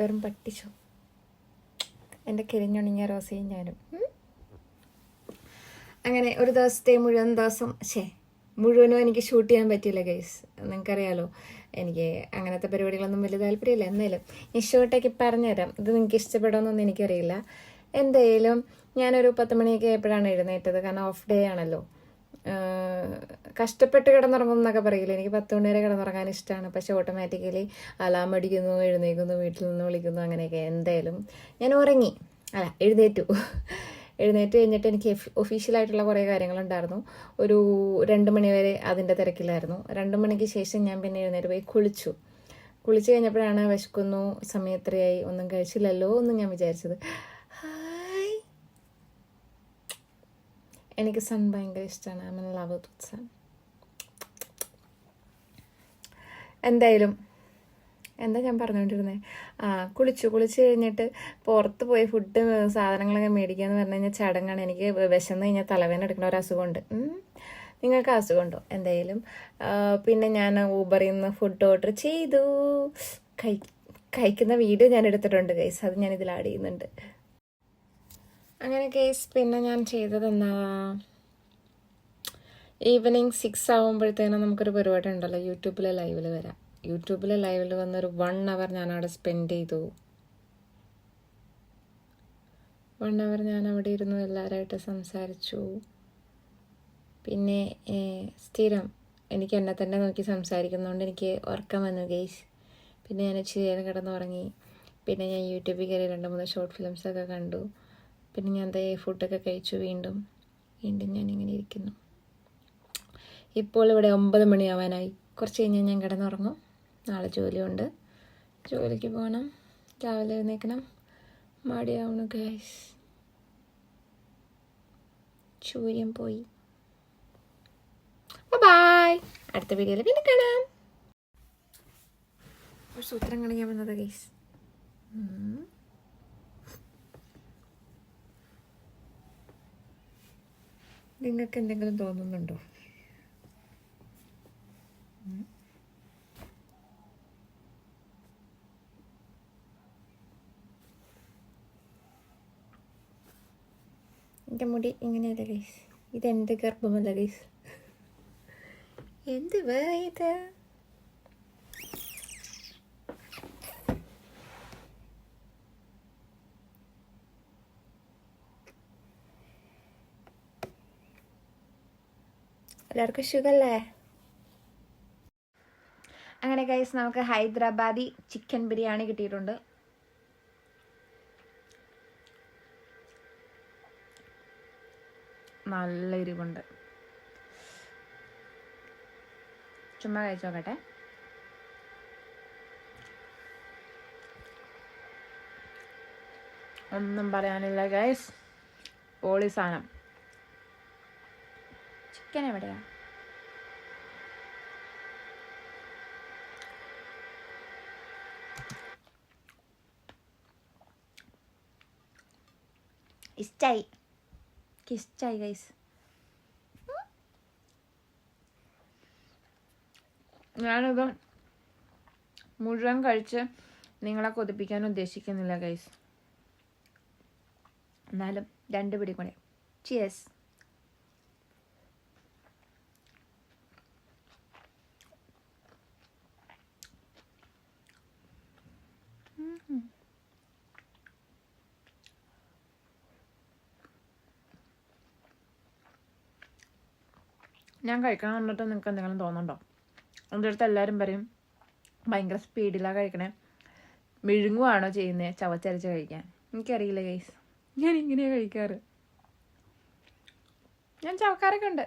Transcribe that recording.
വെറും പട്ടിച്ചു. എന്റെ കിരിഞ്ഞുണങ്ങിയ റോസയും ഞാനും. അങ്ങനെ ഒരു ദിവസത്തെ മുഴുവൻ ദിവസം ശേ മുഴുവനും എനിക്ക് ഷൂട്ട് ചെയ്യാൻ പറ്റിയില്ല ഗൈസ് നിങ്ങൾക്കറിയാലോ എനിക്ക് അങ്ങനത്തെ പരിപാടികളൊന്നും വലിയ താല്പര്യമില്ല. എന്നാലും ഈ ഷൂട്ടൊക്കെ പറഞ്ഞുതരാം. ഇത് നിങ്ങൾക്ക് ഇഷ്ടപ്പെടുമെന്നൊന്നും എനിക്കറിയില്ല. എന്തായാലും ഞാനൊരു പത്ത് മണിയൊക്കെ ആയപ്പോഴാണ് എഴുന്നേറ്റത്. കാരണം ഓഫ് ഡേ ആണല്ലോ. കഷ്ടപ്പെട്ട് കിടന്നുറങ്ങും എന്നൊക്കെ പറയില്ല? എനിക്ക് പത്ത് മണി വരെ കിടന്നുറങ്ങാൻ ഇഷ്ടമാണ് പക്ഷെ ഓട്ടോമാറ്റിക്കലി അലാം അടിക്കുന്നു എഴുന്നേക്കുന്നു വീട്ടിൽ നിന്ന് വിളിക്കുന്നു അങ്ങനെയൊക്കെ. എന്തായാലും ഞാൻ ഉറങ്ങി. അല്ല എഴുന്നേറ്റു. എഴുന്നേറ്റ് കഴിഞ്ഞിട്ട് എനിക്ക് ഒഫീഷ്യലായിട്ടുള്ള കുറേ കാര്യങ്ങളുണ്ടായിരുന്നു. ഒരു രണ്ട് മണി വരെ അതിന്റെ തിരക്കിലായിരുന്നു. രണ്ട് മണിക്ക് ശേഷം ഞാൻ പിന്നെ എഴുന്നേറ്റ് പോയി കുളിച്ചു. കുളിച്ച് കഴിഞ്ഞപ്പോഴാണ് വിശക്കുന്നു. സമയത്രയായി. ഒന്നും കഴിച്ചില്ലല്ലോ എന്ന് ഞാൻ വിചാരിച്ചത്. എനിക്ക് സൺ ഭയങ്കര ഇഷ്ടമാണ് I mean love with sun എന്തായാലും എന്താ ഞാൻ പറഞ്ഞുകൊണ്ടിരുന്നത് ആ കുളിച്ചു കുളിച്ച് കഴിഞ്ഞിട്ട് പുറത്ത് പോയി ഫുഡ് സാധനങ്ങളൊക്കെ മേടിക്കുക എന്ന് പറഞ്ഞു കഴിഞ്ഞാൽ ചടങ്ങാണ്. എനിക്ക് വിശന്ന് കഴിഞ്ഞാൽ തലവേദന എടുക്കുന്ന ഒരു അസുഖമുണ്ട്. നിങ്ങൾക്ക് അസുഖമുണ്ടോ? എന്തായാലും പിന്നെ ഞാൻ ഊബറിൽ നിന്ന് ഫുഡ് ഓർഡർ ചെയ്തു. കഴി കഴിക്കുന്ന വീഡിയോ ഞാൻ എടുത്തിട്ടുണ്ട് ഗൈസ്. അത് ഞാൻ ഇതിൽ ആഡ് ചെയ്യുന്നുണ്ട്. അങ്ങനെ കേസ് പിന്നെ ഞാൻ ചെയ്തത് എന്താ ഈവനിങ് സിക്സ് ആകുമ്പോഴത്തേനും നമുക്കൊരു പരിപാടി ഉണ്ടല്ലോ യൂട്യൂബിലെ ലൈവിൽ വരാം. യൂട്യൂബിലെ ലൈവിൽ വന്നൊരു വൺ അവർ ഞാൻ സ്പെൻഡ് ചെയ്തു. വൺ അവർ ഞാൻ അവിടെ ഇരുന്നു എല്ലാവരുമായിട്ട് സംസാരിച്ചു. പിന്നെ സ്ഥിരം എനിക്ക് എന്നെ തന്നെ നോക്കി സംസാരിക്കുന്നതുകൊണ്ട് എനിക്ക് ഉറക്കം വന്നു ഗെയ്സ് പിന്നെ ഞാൻ നേരം കിടന്നുറങ്ങി. പിന്നെ ഞാൻ യൂട്യൂബിൽ കയറി രണ്ട് മൂന്ന് ഷോർട്ട് ഫിലിംസൊക്കെ കണ്ടു. പിന്നെ ഞാൻ ദേ ഫുഡൊക്കെ കഴിച്ചു വീണ്ടും. വീണ്ടും ഞാൻ ഇങ്ങനെ ഇരിക്കുന്നു. ഇപ്പോൾ ഇവിടെ ഒമ്പത് മണിയാവാനായി. കുറച്ച് കഴിഞ്ഞാൽ ഞാൻ കിടന്നുറങ്ങും. നാളെ ജോലിയുണ്ട്. ജോലിക്ക് പോകണം. രാവിലെ എഴുന്നേക്കണം മടിയാവണു ഗൈസ് സൂര്യൻ പോയി. ബായ് അടുത്ത വീഡിയോയിൽ പിന്നെ കാണാം. ഒരു സൂത്രം കാണിക്കാൻ വന്നത് ഗൈസ് നിങ്ങൾക്ക് എന്തെങ്കിലും തോന്നുന്നുണ്ടോ? എന്റെ മുടി ഇങ്ങനെയല്ല ഗൈസ് ഇതെന്ത് ഗർഭമല്ല ഗൈസ് എന്ത് ഇത്? എല്ലാവർക്കും സുഖല്ലേ? അങ്ങനെ ഗൈസ് നമുക്ക് ഹൈദരാബാദി ചിക്കൻ ബിരിയാണി കിട്ടിയിട്ടുണ്ട്. നല്ല എരിവുണ്ട് ചുമ്മാ കഴിച്ചു നോക്കട്ടെ. ഒന്നും പറയാനില്ല ഗൈസ് പോളി സാധനം. ചിക്കൻ എവിടെയാ? ഇഷ്ടായി. ഇഷ്ടായി ഗൈസ് ഞാനിത് മുഴുവൻ കഴിച്ച് നിങ്ങളെ കൊതിപ്പിക്കാൻ ഉദ്ദേശിക്കുന്നില്ല ഗൈസ് എന്നാലും രണ്ട് പിടി കൂടെ. ചിയസ് ഞാൻ കഴിക്കണം എന്നിട്ട് നിങ്ങൾക്ക് എന്തെങ്കിലും തോന്നുന്നുണ്ടോ? എന്റെ അടുത്ത് എല്ലാവരും പറയും ഭയങ്കര സ്പീഡിലാണ് കഴിക്കണേ. വിഴുങ്ങുവാണോ ചെയ്യുന്നത് ചവച്ചരച്ച് കഴിക്കാൻ? എനിക്കറിയില്ല ഗൈസ് ഞാൻ ഇങ്ങനെയാണ് കഴിക്കാറ്. ഞാൻ ചവക്കാരൊക്കെ ഉണ്ട്.